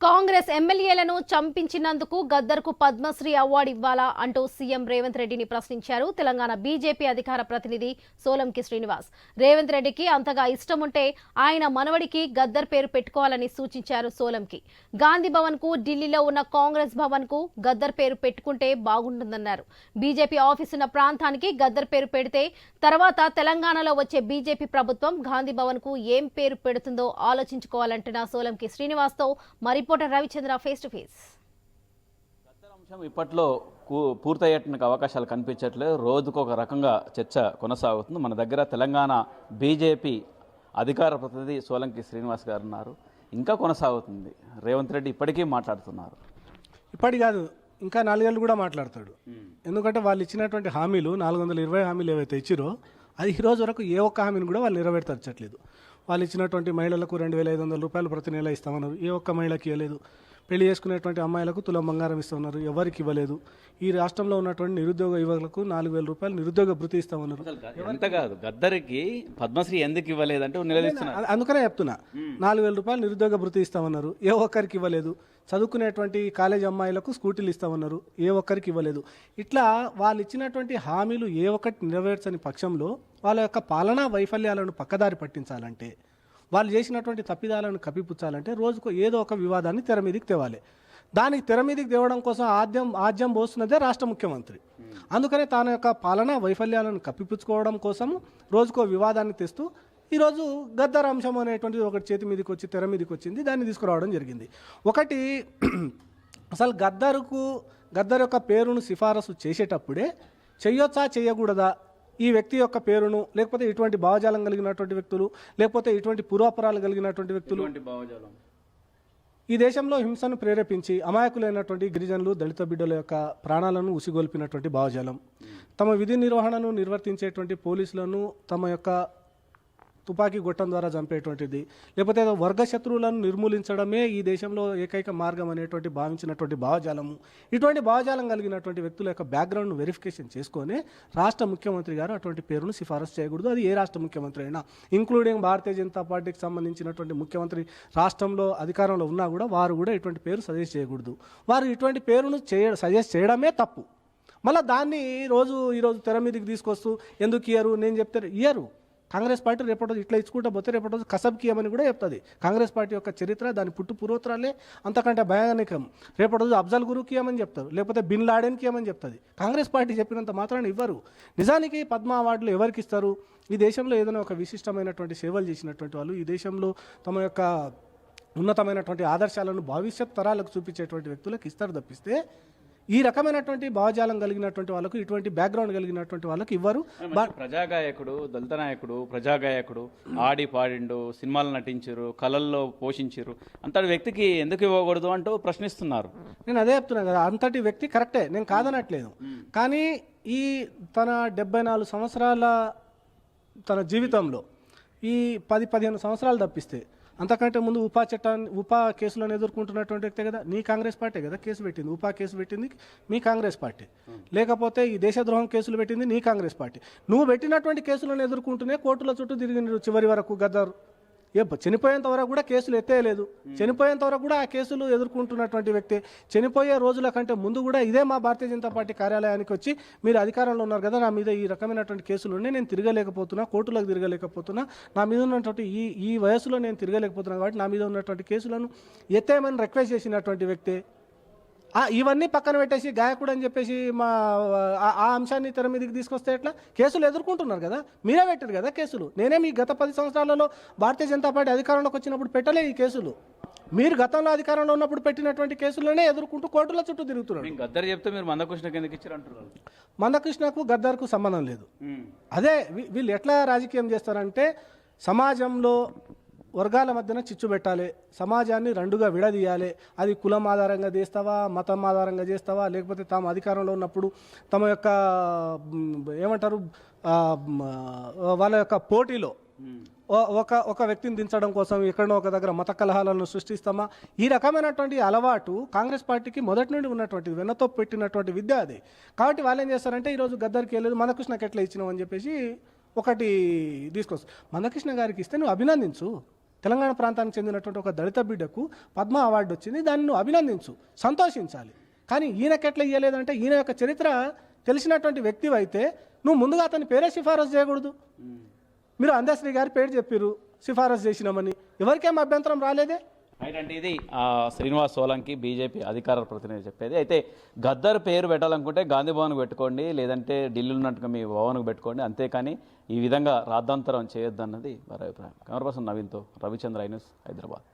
కాంగ్రెస్ ఎమ్మెల్యేలను చంపించినందుకు గద్దర్కు పద్మశ్రీ అవార్డు ఇవ్వాలా అంటూ సీఎం రేవంత్ రెడ్డిని ప్రశ్నించారు తెలంగాణ బీజేపీ అధికార ప్రతినిధి సోలంకి శ్రీనివాస్. రేవంత్ రెడ్డికి అంతగా ఇష్టం ఉంటే ఆయన మనవడికి గద్దర్ పేరు పెట్టుకోవాలని సూచించారు సోలంకి. గాంధీ భవన్కు ఢిల్లీలో ఉన్న కాంగ్రెస్ భవన్కు గద్దర్ పేరు పెట్టుకుంటే బాగుంటుందన్నారు. బీజేపీ ఆఫీస్ ఉన్న ప్రాంతానికి గద్దర్ పేరు పెడితే తర్వాత తెలంగాణలో వచ్చే బీజేపీ ప్రభుత్వం గాంధీ భవన్కు ఏం పేరు పెడుతుందో ఆలోచించుకోవాలంటున్న సోలంకి శ్రీనివాస్తో మరి reporter Ravichandra face to face. అంశం ఇప్పట్లో కూ- పూర్తయ్యేటానికి అవకాశాలు కనిపించట్లేదు. రోజుకు ఒక రకంగా చర్చ కొనసాగుతుంది. మన దగ్గర తెలంగాణ బీజేపీ అధికార ప్రతినిధి సోలంకి శ్రీనివాస్ గారు ఉన్నారు ఇంకా కొనసాగుతుంది. రేవంత్ రెడ్డి ఇప్పటికీ మాట్లాడుతున్నారు. ఇప్పటి కాదు ఇంకా నాలుగేళ్ళు కూడా మాట్లాడతాడు. ఎందుకంటే వాళ్ళు ఇచ్చినటువంటి హామీలు నాలుగు వందల ఇరవై హామీలు ఏవైతే ఇచ్చిరో అది ఈ రోజు వరకు ఏ ఒక్క హామీని కూడా వాళ్ళు నెరవేర్చట్లేదు. వాళ్ళు ఇచ్చినటువంటి మహిళలకు రెండు వేల ఐదు వందల రూపాయలు ప్రతి నెల ఇస్తామన్నారు. ఏ ఒక్క మహిళకి ఇవ్వలేదు. పెళ్ళి చేసుకునేటువంటి అమ్మాయిలకు తులం బంగారం ఇస్తామన్నారు. ఎవరికి ఇవ్వలేదు. ఈ రాష్ట్రంలో ఉన్నటువంటి నిరుద్యోగ యువకులకు నాలుగు వేల రూపాయలు నిరుద్యోగ భృతి ఇస్తామన్నారు. ఎంత కాదు. గద్దరికి పద్మశ్రీ ఎందుకు ఇవ్వలేదంటే అందుకనే చెప్తున్నా. నాలుగు వేల రూపాయలు నిరుద్యోగ భృతి ఇస్తామన్నారు. ఏ ఒక్కరికి ఇవ్వలేదు. చదువుకునేటువంటి కాలేజ్ అమ్మాయిలకు స్కూటీలు ఇస్తామన్నారు. ఏ ఒక్కరికి ఇవ్వలేదు. ఇట్లా వాళ్ళు ఇచ్చినటువంటి హామీలు ఏ ఒక్కటి నెరవేర్చని పక్షంలో వాళ్ళ యొక్క పాలనా వైఫల్యాలను పక్కదారి పట్టించాలంటే వాళ్ళు చేసినటువంటి తప్పిదాలను కప్పిపుచ్చాలంటే రోజుకు ఏదో ఒక వివాదాన్ని తెర మీదకి తేవాలి. దానికి తెర మీదకి తేవడం కోసం ఆద్యం ఆద్యం పోస్తున్నదే రాష్ట్ర ముఖ్యమంత్రి. అందుకనే తన యొక్క పాలన వైఫల్యాలను కప్పిపుచ్చుకోవడం కోసం రోజుకో వివాదాన్ని తెస్తూ ఈరోజు గద్దర్ అంశం అనేటువంటిది ఒకటి చేతి మీదకి వచ్చి తెర మీదకి వచ్చింది దాన్ని తీసుకురావడం జరిగింది. ఒకటి అసలు గద్దరుకు గద్దర్ యొక్క పేరును సిఫారసు చేసేటప్పుడే చెయ్యొచ్చా చేయకూడదా ఈ వ్యక్తి యొక్క పేరును లేకపోతే ఇటువంటి భావజాలం కలిగినటువంటి వ్యక్తులు లేకపోతే ఇటువంటి పూర్వాపరాలు కలిగినటువంటి వ్యక్తులు. భావజాలం. ఈ దేశంలో హింసను ప్రేరేపించి అమాయకులైనటువంటి గిరిజనులు దళిత బిడ్డల యొక్క ప్రాణాలను ఉసిగొల్పినటువంటి భావజాలం. తమ విధి నిర్వహణను నిర్వర్తించేటువంటి పోలీసులను తమ యొక్క తుపాకీ గొట్టం ద్వారా చంపేటువంటిది. లేకపోతే ఏదో వర్గ శత్రువులను నిర్మూలించడమే ఈ దేశంలో ఏకైక మార్గం అనేటువంటి భావించినటువంటి భావజాలము. ఇటువంటి భావజాలం కలిగినటువంటి వ్యక్తుల యొక్క బ్యాక్గ్రౌండ్ వెరిఫికేషన్ చేసుకొని రాష్ట్ర ముఖ్యమంత్రి గారు అటువంటి పేరును సిఫారసు చేయకూడదు. అది ఏ రాష్ట్ర ముఖ్యమంత్రి అయినా. ఇంక్లూడింగ్ భారతీయ జనతా పార్టీకి సంబంధించినటువంటి ముఖ్యమంత్రి రాష్ట్రంలో అధికారంలో ఉన్నా కూడా వారు కూడా ఇటువంటి పేరు సజెస్ట్ చేయకూడదు. వారు ఇటువంటి పేరును చేయ సజెస్ట్ చేయడమే తప్పు. మళ్ళీ దాన్ని రోజు ఈరోజు తెర మీదకి తీసుకొస్తూ ఎందుకు ఇయ్యరు? నేను చెప్తే ఇయ్యరు. కాంగ్రెస్ పార్టీ రేపటి రోజు ఇట్లా ఇచ్చుకుంటా పోతే రేపటి రోజు కసబ్కి ఇవ్వమని కూడా చెప్తుంది. కాంగ్రెస్ పార్టీ యొక్క చరిత్ర దాని పుట్టు పూర్వోత్తరాలే అంతకంటే భయానకం. రేపటి రోజు అఫ్జల్ గురుకి ఇవ్వమని చెప్తారు లేకపోతే బిన్ లాడెన్కి ఏమని చెప్తుంది. కాంగ్రెస్ పార్టీ చెప్పినంత మాత్రాన్ని ఇవ్వరు. నిజానికి పద్మ అవార్డులు ఎవరికి ఇస్తారు? ఈ దేశంలో ఏదైనా ఒక విశిష్టమైనటువంటి సేవలు చేసినటువంటి వాళ్ళు ఈ దేశంలో తమ యొక్క ఉన్నతమైనటువంటి ఆదర్శాలను భవిష్యత్ తరాలకు చూపించేటువంటి వ్యక్తులకు ఇస్తారు తప్పిస్తే ఈ రకమైనటువంటి భావజాలం కలిగినటువంటి వాళ్ళకు ఇటువంటి బ్యాక్గ్రౌండ్ కలిగినటువంటి వాళ్ళకి ఇవ్వరు. ప్రజాగాయకుడు దళిత నాయకుడు ప్రజాగాయకుడు ఆడి పాడిండు సినిమాలు నటించారు కళల్లో పోషించారు అంతటి వ్యక్తికి ఎందుకు ఇవ్వకూడదు అంటూ ప్రశ్నిస్తున్నారు. నేను అదే చెప్తున్నా కదా అంతటి వ్యక్తి కరెక్టే నేను కాదనట్లేదు. కానీ ఈ తన డెబ్బై నాలుగు సంవత్సరాల తన జీవితంలో ఈ పది పదిహేను సంవత్సరాలు తప్పిస్తే అంతకంటే ముందు ఉపా చట్టాన్ని ఉపా కేసులను ఎదుర్కొంటున్నటువంటి వ్యక్తే కదా నీ కాంగ్రెస్ పార్టీ కదా కేసు పెట్టింది. ఉపా కేసు పెట్టింది మీ కాంగ్రెస్ పార్టీ. లేకపోతే ఈ దేశద్రోహం కేసులు పెట్టింది నీ కాంగ్రెస్ పార్టీ. నువ్వు పెట్టినటువంటి కేసులను ఎదుర్కొంటూనే కోర్టుల చుట్టూ తిరిగి చివరి వరకు గద్దరు చనిపోయేంత వరకు కూడా కేసులు ఎత్తేయలేదు. చనిపోయేంత వరకు కూడా ఆ కేసులు ఎదుర్కొంటున్నటువంటి వ్యక్తి. చనిపోయే రోజుల కంటే ముందు కూడా ఇదే మా భారతీయ జనతా పార్టీ కార్యాలయానికి వచ్చి మీరు అధికారంలో ఉన్నారు కదా నా మీద ఈ రకమైనటువంటి కేసులు ఉన్నాయి నేను తిరగలేకపోతున్నా కోర్టులకు తిరగలేకపోతున్నా నా మీద ఉన్నటువంటి ఈ ఈ వయసులో నేను తిరగలేకపోతున్నా కాబట్టి నా మీద ఉన్నటువంటి కేసులను ఎత్తేయమని రిక్వెస్ట్ చేసినటువంటి వ్యక్తి. ఇవన్నీ పక్కన పెట్టేసి గాయకుడు అని చెప్పేసి మా ఆ- అంశాన్ని తెర మీదకి తీసుకొస్తే ఎట్లా? కేసులు ఎదుర్కొంటున్నారు కదా? మీరే పెట్టారు కదా కేసులు? నేనే మీ గత పది సంవత్సరాలలో భారతీయ జనతా పార్టీ అధికారంలోకి వచ్చినప్పుడు పెట్టలే ఈ కేసులు. మీరు గతంలో అధికారంలో ఉన్నప్పుడు పెట్టినటువంటి కేసులనే ఎదుర్కొంటూ కోర్టుల చుట్టూ తిరుగుతున్నారు. నేను గద్దర్ చెప్తే మీరు మందకృష్ణకి ఎందుకు ఇచ్చారు అంటున్నారు? మందకృష్ణకు గద్దార్కు సంబంధం లేదు. అదే వీళ్ళు ఎట్లా రాజకీయం చేస్తారంటే సమాజంలో వర్గాల మధ్యన చిచ్చు పెట్టాలి. సమాజాన్ని రెండుగా విడదీయాలి. అది కులం ఆధారంగా చేస్తావా మతం ఆధారంగా చేస్తావా లేకపోతే తాము అధికారంలో ఉన్నప్పుడు తమ యొక్క ఏమంటారు వాళ్ళ యొక్క పోటీలో ఒక ఒక వ్యక్తిని దించడం కోసం ఎక్కడో ఒక దగ్గర మత కలహాలను సృష్టిస్తామా? ఈ రకమైనటువంటి అలవాటు కాంగ్రెస్ పార్టీకి మొదటి నుండి ఉన్నటువంటి వెన్నతో పెట్టినటువంటి విద్య అది. కాబట్టి వాళ్ళు ఏం చేస్తారంటే ఈరోజు గద్దరికి వెళ్ళలేదు మందకృష్ణకి ఎట్లా ఇచ్చినావు అని చెప్పేసి ఒకటి తీసుకొస్తారు మందకృష్ణ గారికి ఇస్తే నువ్వు అభినందించు. తెలంగాణ ప్రాంతానికి చెందినటువంటి ఒక దళిత బిడ్డకు పద్మ అవార్డు వచ్చింది. దాన్ని నువ్వు అభినందించు సంతోషించాలి. కానీ ఈయనకెట్లా ఇవ్వలేదంటే ఇయ్యలేదంటే ఈయన యొక్క చరిత్ర తెలిసినటువంటి వ్యక్తి అయితే నువ్వు ముందుగా అతని పేరే సిఫారసు చేయకూడదు. మీరు అందశ్రీ గారి పేరు చెప్పారు సిఫారసు చేసినామని. ఎవరికేం అభ్యంతరం రాలేదే? అంటే ఇది ఆ, శ్రీనివాస్ సోలంకి బీజేపీ అధికార ప్రతినిధి చెప్పేది. అయితే గద్దర్ పేరు పెట్టాలనుకుంటే గాంధీ భవన్కి పెట్టుకోండి లేదంటే ఢిల్లీలో ఉన్నట్టుగా మీ భవన్కి పెట్టుకోండి అంతేకాని ఈ విధంగా రాద్ధాంతరం చేయొద్దన్నది వారి అభిప్రాయం. కెమెరా పర్సన్ నవీన్తో రవిచంద్ర ఐన్యూస్ హైదరాబాద్.